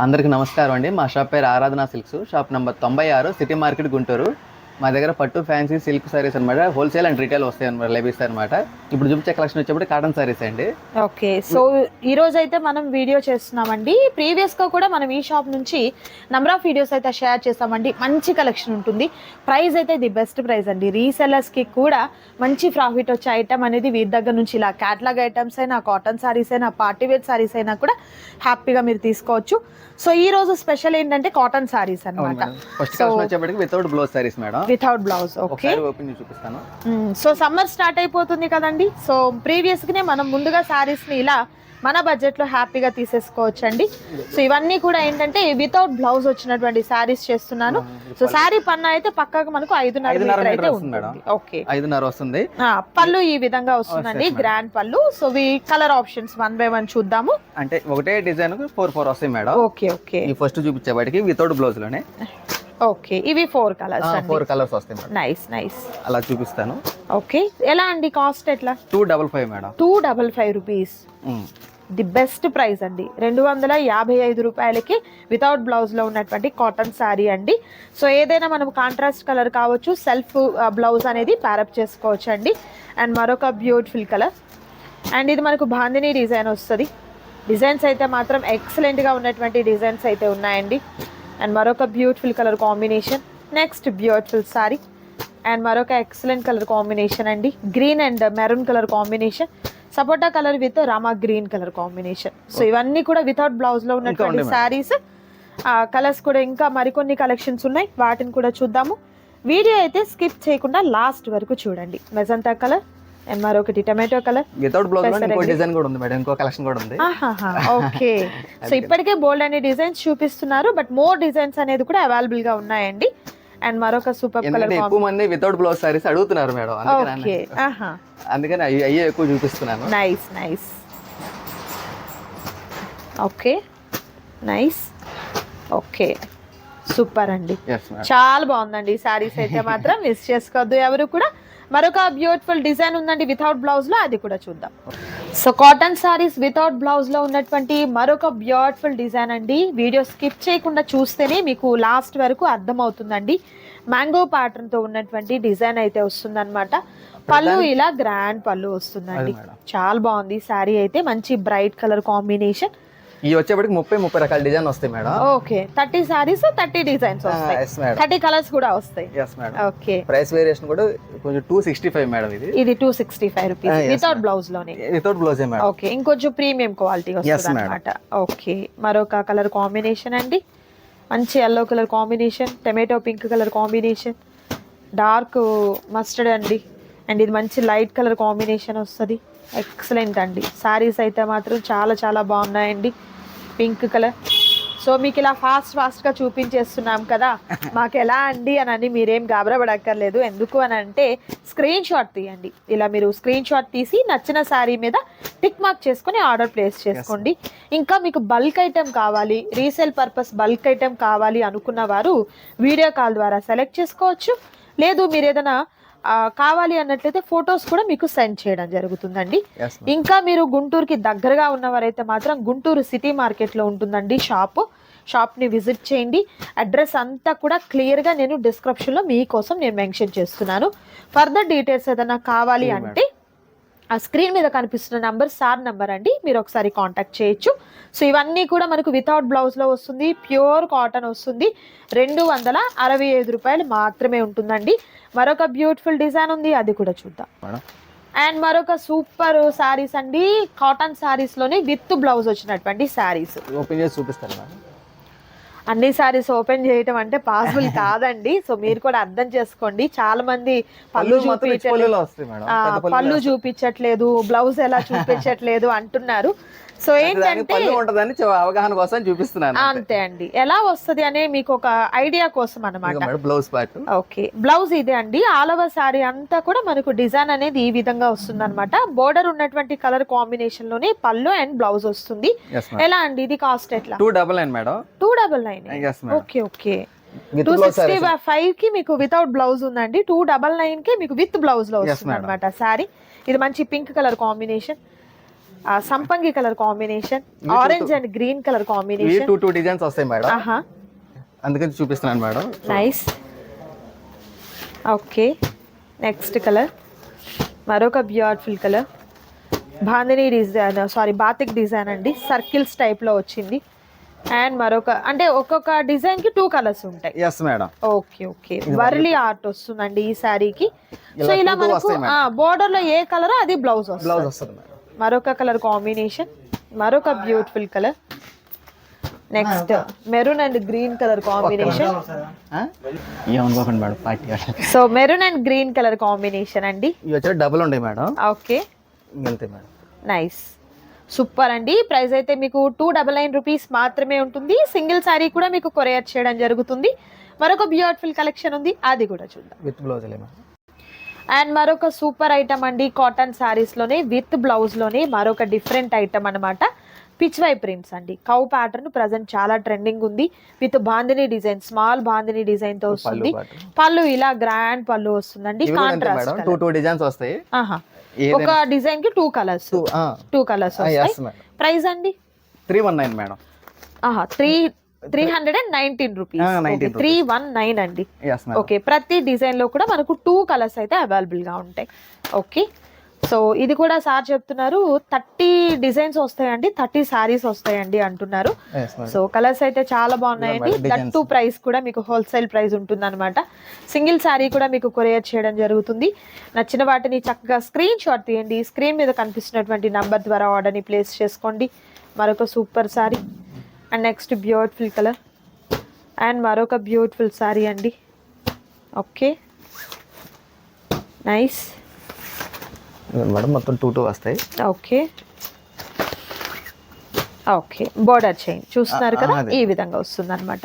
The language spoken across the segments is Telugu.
అందరికీ నమస్కారం అండి. మా షాప్ పేరు ఆరాధన సిల్క్స్. షాప్ నెంబర్ తొంభై ఆరు సిటీ మార్కెట్ గుంటూరు. మా దగ్గర పట్టు ఫ్యాన్సీ సిల్క్ సారీస్ అనమాట హోల్సేల్ అండ్ రీటైల్ వస్తాయి అనమాట లభిస్తాయి అనమాట ఇప్పుడు చూపించే కలెక్షన్ వచ్చేప్పుడు కాటన్ సారీస్ అండి. ఓకే సో ఈ రోజు అయితే మనం వీడియో చేస్తున్నామండి. ప్రీవియస్గా కూడా మనం ఈ షాప్ నుంచి నంబర్ ఆఫ్ వీడియోస్ అయితే షేర్ చేస్తామండి. మంచి కలెక్షన్ ఉంటుంది. ప్రైస్ అయితే ది బెస్ట్ ప్రైస్ అండి. రీసెల్లర్స్కి కూడా మంచి ప్రాఫిట్ వచ్చే ఐటమ్ అనేది వీరి దగ్గర నుంచి ఇలా క్యాటలాగ్ ఐటమ్స్ అయినా కాటన్ సారీస్ అయినా పార్టీ వేర్ సారీస్ అయినా కూడా హ్యాపీగా మీరు తీసుకోవచ్చు. సో ఈ రోజు స్పెషల్ ఏంటంటే కాటన్ సారీస్ అన్నమాట. ఫస్ట్ వచ్చేప్పటికి without blouse saris madam. Without blouse okay open చేసి చూపిస్తాను. సో సమ్మర్ స్టార్ట్ అయిపోతుంది కదండి. సో ప్రీవియస్గానే మనం ముందుగా శారీస్ని ఇలా మన బడ్జెట్లో హ్యాపీగా తీసేసుకోవచ్చు అండి సో ఇవన్నీ కూడా ఏంటంటే వితౌట్ బ్లౌజ్ వచ్చినటువంటి శారీస్ చేస్తున్నాను. సో శారీ పన్ను అయితే పక్కకు మనకు ఐదున్నర మీటర్ అయితే ఉంటుంది. ఓకే ఐదున్నర వస్తుంది. పళ్ళు ఈ విధంగా వస్తుందండి. గ్రాండ్ పళ్ళు. So we colour options one by one చూద్దాము. అంటే ఒకటే డిజైన్ ఫోర్ ఫోర్ వస్తాయి మేడం. ఓకే ఓకే ఫస్ట్ చూపించేవాడికి వితౌట్ బ్లౌజ్లోనే. ఓకే ఇవి ఫోర్ కలర్స్ అండి. ఫోర్ కలర్స్ వస్తాయి మేడం. Nice nice. అలా చూపిస్తాను. ఓకే ఎలా అండి కాస్ట్ ఎట్లా? Two double five madam. Two double five rupees. The best price అండి. రెండు వందల యాభై ఐదు రూపాయలకి వితౌట్ బ్లౌజ్లో ఉన్నటువంటి కాటన్ శారీ అండి. సో ఏదైనా మనం కాంట్రాస్ట్ కలర్ కావచ్చు సెల్ఫ్ బ్లౌజ్ అనేది ప్యారప్ చేసుకోవచ్చు అండి. అండ్ మరొక బ్యూటిఫుల్ కలర్ అండ్ ఇది మనకు బాందిని డిజైన్ వస్తుంది. డిజైన్స్ అయితే మాత్రం ఎక్సలెంట్గా ఉన్నటువంటి డిజైన్స్ అయితే ఉన్నాయండి. అండ్ మరొక beautiful colour combination. Next beautiful sari and మరొక ఎక్సలెంట్ కలర్ కాంబినేషన్ అండి. Green and maroon colour combination. Sapota colour with rama green colour combination. So ఇవన్నీ కూడా వితౌట్ బ్లౌజ్లో ఉన్నటువంటి. శారీస్ కలర్స్ కూడా ఇంకా మరికొన్ని కలెక్షన్స్ ఉన్నాయి. వాటిని కూడా చూద్దాము. వీడియో అయితే స్కిప్ చేయకుండా లాస్ట్ వరకు చూడండి. మెజంతా కలర్ అండ్ మరొకటి టమాటో కలర్? వితౌట్ బ్లౌజ్ ఇంకో డిజైన్ కూడా ఉంది మేడం ఇంకో కలెక్షన్ కూడా ఉంది. ఓకే. సో ఇప్పటికే బోల్డ్ అనే డిజైన్స్ చూపిస్తున్నారు బట్ మోర్ డిజైన్స్ అనేది కూడా అవైలబుల్గా ఉన్నాయండి. అండ్ మరొక సూపర్ కలర్ ఎక్కువ మంది వితౌట్ బ్లౌజ్ సారీస్ అడుగుతున్నారు మేడం అందుకని ఓకే అందుకని అయ్యి ఎక్కువ చూపిస్తున్నాను. Nice nice okay nice okay super అండి. చాలా బాగుందండి శారీస్ అయితే మాత్రం మిస్ చేసుకోవద్దు ఎవరు కూడా. మరొక బ్యూటిఫుల్ డిజైన్ ఉందండి వితౌట్ బ్లౌజ్లో అది కూడా చూద్దాం. సో కాటన్ సారీస్ వితౌట్ బ్లౌజ్లో ఉన్నటువంటి మరొక బ్యూటిఫుల్ డిజైన్ అండి. వీడియో స్కిప్ చేయకుండా చూస్తేనే మీకు లాస్ట్ వరకు అర్థమవుతుందండి. మ్యాంగో ప్యాటర్న్తో ఉన్నటువంటి డిజైన్ అయితే వస్తుందన్నమాట. పళ్ళు ఇలా గ్రాండ్ పళ్ళు వస్తుందండి. చాలా బాగుంది. శారీ అయితే మంచి బ్రైట్ కలర్ కాంబినేషన్ ఈ వచ్చేప్పటికి ముప్పై ముప్పై రకాల డిజైన్ వస్తాయి madam. Okay. Thirty saris thirty designs వస్తాయి. థర్టీ కలర్స్ కూడా వస్తాయి. Yes madam okay. Price variation కూడా కొంచెం టూ సిక్స్టీ ఫైవ్ మేడం ఇది ఇది two sixty five rupees without. బ్లౌజ్లోనే. Without బ్లౌజే మేడం ఓకే. ఇంకొంచెం ప్రీమియం క్వాలిటీ వస్తుంది. అనమాట ఓకే. మరొక కలర్ కాంబినేషన్ అండి. మంచి yellow colour combination tomato pink colour combination dark mustard అండి. అండ్ ఇది మంచి లైట్ కలర్ కాంబినేషన్ వస్తుంది. ఎక్సలెంట్ అండి. శారీస్ అయితే మాత్రం చాలా చాలా బాగున్నాయండి. Pink colour. సో మీకు ఇలా ఫాస్ట్ ఫాస్ట్గా చూపించేస్తున్నాం కదా. మాకు ఎలా అండి అని అని మీరేం గాబరపడక్కర్లేదు ఎందుకు అని అంటే స్క్రీన్ షాట్ తీయండి. ఇలా మీరు స్క్రీన్ షాట్ తీసి నచ్చిన శారీ మీద టిక్ మార్క్ చేసుకొని ఆర్డర్ ప్లేస్ చేసుకోండి. ఇంకా మీకు బల్క్ ఐటెం కావాలి రీసేల్ పర్పస్ బల్క్ ఐటెం కావాలి అనుకున్న వారు వీడియో కాల్ ద్వారా సెలెక్ట్ చేసుకోవచ్చు. లేదు మీరు ఏదైనా కావాలి అన్నట్లయితే ఫొటోస్ కూడా మీకు సెండ్ చేయడం జరుగుతుందండి. ఇంకా మీరు గుంటూరుకి దగ్గరగా ఉన్నవారైతే మాత్రం గుంటూరు సిటీ మార్కెట్లో ఉంటుందండి షాప్. షాప్ని విజిట్ చేయండి. అడ్రస్ అంతా కూడా క్లియర్గా నేను డిస్క్రిప్షన్లో మీకోసం నేను మెన్షన్ చేస్తున్నాను. ఫర్దర్ డీటెయిల్స్ ఏదైనా కావాలి అంటే ఆ స్క్రీన్ మీద కనిపిస్తున్న నంబర్ సార్ నంబర్ అండి. మీరు ఒకసారి కాంటాక్ట్ చేయొచ్చు. సో ఇవన్నీ కూడా మనకు వితౌట్ బ్లౌజ్లో వస్తుంది. ప్యూర్ కాటన్ వస్తుంది. రెండు వందల అరవై ఐదు రూపాయలు మాత్రమే ఉంటుందండి. మరొక బ్యూటిఫుల్ డిజైన్ ఉంది. అది కూడా చూద్దాం. అండ్ మరొక సూపర్ శారీస్ అండి. కాటన్ శారీస్లోనే విత్ బ్లౌజ్ వచ్చినటువంటి శారీస్ ఓపెన్ చేసి చూపిస్తారు మేడం. అన్ని శారీస్ ఓపెన్ చేయటం అంటే పాసిబుల్ కాదండి. సో మీరు కూడా అర్థం చేసుకోండి. చాలా మంది పళ్ళు పళ్ళు చూపించట్లేదు. పళ్ళు బ్లౌజ్ ఎలా చూపించట్లేదు అంటున్నారు. సో ఏంటంటే అవగాహన కోసం చూపిస్తున్నాను అంతే. అండి. ఎలా వస్తది అనే మీకు ఒక ఐడియా కోసం అన్నమాట. Madam blouse part okay blouse ఇదే అండి. ఆల్ ఓవర్ సారీ అంతా కూడా మనకు డిజైన్ అనేది ఈ విధంగా వస్తుంది అనమాట బోర్డర్ ఉన్నటువంటి కలర్ కాంబినేషన్లోనే పళ్ళు అండ్ బ్లౌజ్ వస్తుంది. ఎలా అండి? ఇది కాస్ట్ ఎట్లా? Two double nine madam two double nine okay okay. Two sixty ఫైవ్కి మీకు వితౌట్ బ్లౌజ్ ఉందండి. టూ డబల్ నైన్కి మీకు విత్ బ్లౌజ్లో వస్తుంది. అనమాట సారీ. ఇది మంచి పింక్ కలర్ కాంబినేషన్ సంపంగి colour combination orange and green colour combination two two designs వస్తాయి మేడం అందుకని చూపిస్తున్నాను madam nice okay next colour మరొక beautiful colour bandhani design sari batik design అండి. సర్కిల్స్ టైప్లో వచ్చింది. అండ్ మరొక అంటే ఒక్కొక్క డిజైన్కి టూ కలర్స్ ఉంటాయి. Yes madam okay okay Warli art వస్తుందండి ఈ శారీకి సో ఇలా మనకు బోర్డర్లో ఏ కలర్ అది బ్లౌజ్ వస్తుంది. బ్లౌజ్ వస్తుంది మేడం మరొక కలర్ కాంబినేషన్ మరొక beautiful colour next maroon and green colour combination so maroon and green colour combination అండి. ఇవి వచ్చి డబుల్ ఉంటాయి మేడం ఓకే వెళ్తాయి మేడం నైస్ సూపర్ అండి. ప్రైస్ అయితే మీకు టూ డబల్ నైన్ రూపీస్ మాత్రమే ఉంటుంది. సింగిల్ శారీ కూడా మీకు కొరియర్ చేయడం జరుగుతుంది. మరొక బ్యూటిఫుల్ కలెక్షన్ ఉంది. అది కూడా చూద్దాం. విత్ బ్లౌజ్ అండ్ మరొక సూపర్ ఐటమ్ అండి కాటన్ శారీస్లోనే విత్ బ్లౌజ్లోనే మరొక డిఫరెంట్ ఐటమ్ అనమాట పిచ్వై ప్రింట్స్ అండి. కౌ ప్యాటర్న్ ప్రజెంట్ చాలా ట్రెండింగ్ ఉంది. With bandhani design small bandhani డిజైన్తో వస్తుంది. పళ్ళు ఇలా గ్రాండ్ పళ్ళు వస్తుందండి. కాంట్రాస్ట్ టూ టూ డిజైన్స్ వస్తాయి. ఒక డిజైన్కి two colours two colours price అండి? త్రీ వన్ నైన్ మేడం ఆహా three three hundred and nineteen rupees 19 three one nine అండి. ఓకే ప్రతి డిజైన్లో కూడా మనకు టూ కలర్స్ అయితే అవైలబుల్గా ఉంటాయి. ఓకే సో ఇది కూడా సార్ చెప్తున్నారు థర్టీ డిజైన్స్ వస్తాయండి థర్టీ సారీస్ వస్తాయండి అంటున్నారు. సో కలర్స్ అయితే చాలా బాగున్నాయండి. మేడం, దట్ టు ప్రైస్ కూడా మీకు హోల్సేల్ ప్రైస్ ఉంటుంది అనమాట సింగిల్ శారీ కూడా మీకు కొరియర్ చేయడం జరుగుతుంది. నచ్చిన వాటిని చక్కగా స్క్రీన్ షాట్ తీయండి. స్క్రీన్ మీద కనిపిస్తున్నటువంటి నంబర్ ద్వారా ఆర్డర్ని ప్లేస్ చేసుకోండి. మరొక super sari and next beautiful colour and మరొక బ్యూటిఫుల్ శారీ అండి. ఓకే నైస్ మేడం మొత్తం టూ టూ వస్తాయి. ఓకే. ఓకే బోర్డర్ చైన్ చూస్తున్నారు కదా. ఈ విధంగా వస్తుంది అనమాట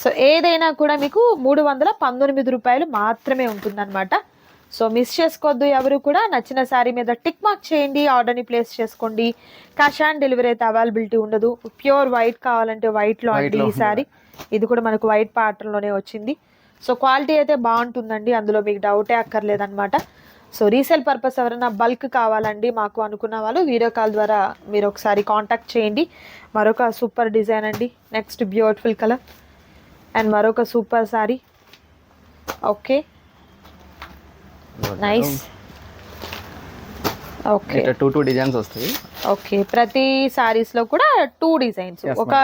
సో ఏదైనా కూడా మీకు మూడు వందల పంతొమ్మిది రూపాయలు మాత్రమే ఉంటుందన్నమాట. సో మిస్ చేసుకోవద్దు ఎవరు కూడా. నచ్చిన శారీ మీద టిక్ మార్క్ చేయండి ఆర్డర్ని ప్లేస్ చేసుకోండి. క్యాష్ ఆన్ డెలివరీ అయితే అవైలబిలిటీ ఉండదు. ప్యూర్ వైట్ కావాలంటే వైట్లో అండి ఈ శారీ ఇది కూడా మనకు వైట్లోనే వచ్చింది. సో క్వాలిటీ అయితే బాగుంటుందండి. అందులో మీకు డౌటే అక్కర్లేదన్నమాట. సో రీసేల్ పర్పస్ ఎవరైనా బల్క్ కావాలండి మాకు అనుకున్న వాళ్ళు వీడియో కాల్ ద్వారా మీరు ఒకసారి కాంటాక్ట్ చేయండి. మరొక సూపర్ డిజైన్ అండి. నెక్స్ట్ బ్యూటిఫుల్ కలర్ అండ్ మరొక super sari okay nice okay two two designs వస్తాయి. ఓకే ప్రతి సారీస్లో కూడా టూ డిజైన్స్ ఒక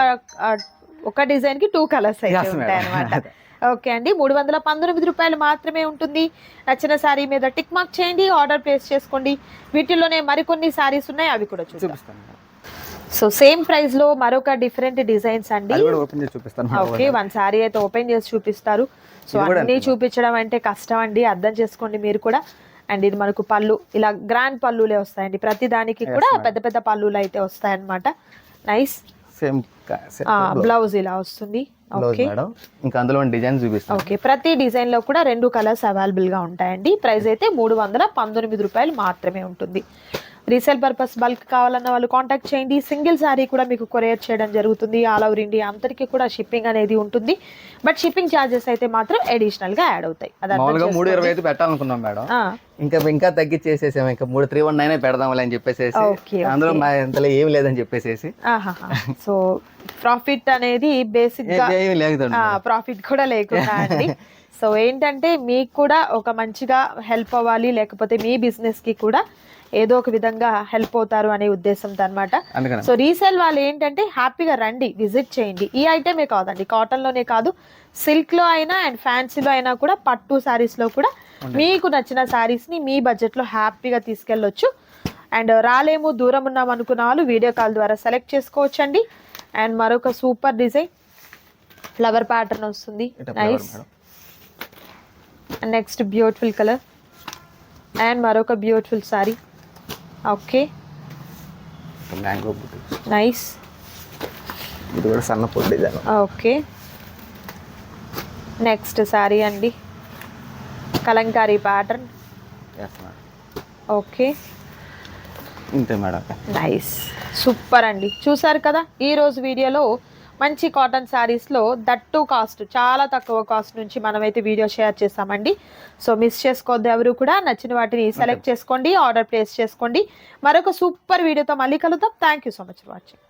ఒక డిజైన్కి టూ కలర్స్ అయితే. ఉంటాయి అనమాట ఓకే అండి. మూడు వందల పంతొమ్మిది రూపాయలు మాత్రమే ఉంటుంది. నచ్చిన శారీ మీద టిక్ మార్క్ చేయండి ఆర్డర్ ప్లేస్ చేసుకోండి. వీటిలోనే మరికొన్ని సారీస్ ఉన్నాయి అవి కూడా చూపిస్తాను. సో సేమ్ ప్రైస్లో మరొక డిఫరెంట్ డిజైన్స్ అండి. ఓకే వన్ సారీ అయితే ఓపెన్ చేసి చూపిస్తారు. సో అన్ని. చూపించడం అంటే కష్టం అండి. అర్థం చేసుకోండి మీరు కూడా. అండ్ ఇది మనకు పళ్ళు ఇలా గ్రాండ్ పళ్ళులే వస్తాయండి. ప్రతి దానికి కూడా. పెద్ద పెద్ద పళ్ళులు అయితే వస్తాయన్నమాట. నైస్. Same blouse. ఇలా వస్తుంది. Blouse madam. ఇంకా అందులో డిజైన్ చూపిస్తాను ఓకే. ప్రతి డిజైన్లో కూడా రెండు కలర్స్ అవైలబుల్గా ఉంటాయండి. ప్రైస్ అయితే మూడు వందల పంతొమ్మిది రూపాయలు మాత్రమే ఉంటుంది. రీసేల్ పర్పస్ బల్క్ కావాలన్న వాళ్ళు కాంటాక్ట్ చేయండి. సింగిల్ శారీ కూడా మీకు కొరియర్ చేయడం జరుగుతుంది. ఆల్ ఓవర్ ఇండియా అంతటికి కూడా షిప్పింగ్ అనేది ఉంటుంది. బట్ షిప్పింగ్ ఛార్జెస్ అయితే మాత్రం అడిషనల్గా యాడ్ అవుతాయి. మామూలుగా మూడు ఇరవై. అయితే పెట్టాలనుకున్నాం మేడం. ఇంకా ఇంకా తగ్గించేసేసాము ఇంకా మూడు త్రీ వన్ నైన్ పెడదాంలే అని చెప్పేసి అందులో. మా ఎంతలో ఏమి లేదని చెప్పేసి. సో ప్రాఫిట్ అనేది బేసిక్గా ప్రాఫిట్ కూడా లేకుండా అండి. సో ఏంటంటే మీకు కూడా ఒక మంచిగా హెల్ప్ అవ్వాలి లేకపోతే మీ బిజినెస్కి కూడా ఏదో ఒక విధంగా హెల్ప్ అవుతారు అనే ఉద్దేశంతో అనమాట సో రీసేల్ వాళ్ళు ఏంటంటే హ్యాపీగా రండి విజిట్ చేయండి. ఈ ఐటమే కాదండి కాటన్లోనే కాదు సిల్క్లో అయినా అండ్ ఫ్యాన్సీలో అయినా కూడా పట్టు సారీస్లో కూడా మీకు నచ్చిన సారీస్ని మీ బడ్జెట్లో హ్యాపీగా తీసుకెళ్ళొచ్చు. అండ్ రాలేము దూరం ఉన్నాం అనుకున్న వాళ్ళు వీడియో కాల్ ద్వారా సెలెక్ట్ చేసుకోవచ్చు అండి అండ్ మరొక సూపర్ డిజైన్ ఫ్లవర్ ప్యాటర్న్ వస్తుంది. Nice. Next beautiful colour and మరొక బ్యూటిఫుల్ సారీ ఓకే నైస్ ఇది కూడా సన్న పొడి ఓకే నెక్స్ట్ శారీ అండి. కలంకారీ ప్యాటర్న్ ఓకే ఇంతే మేడం. నైస్ సూపర్ అండి. చూసారు కదా ఈ రోజు వీడియోలో మంచి కాటన్ శారీస్లో దట్టు కాస్ట్ చాలా తక్కువ కాస్ట్ నుంచి మనమైతే వీడియో షేర్ చేస్తామండి. సో మిస్ చేసుకోవద్దు ఎవరు కూడా నచ్చిన వాటిని సెలెక్ట్ చేసుకోండి ఆర్డర్ ప్లేస్ చేసుకోండి. మరొక సూపర్ వీడియోతో మళ్ళీ కలుద్దాం. Thank you so much for watching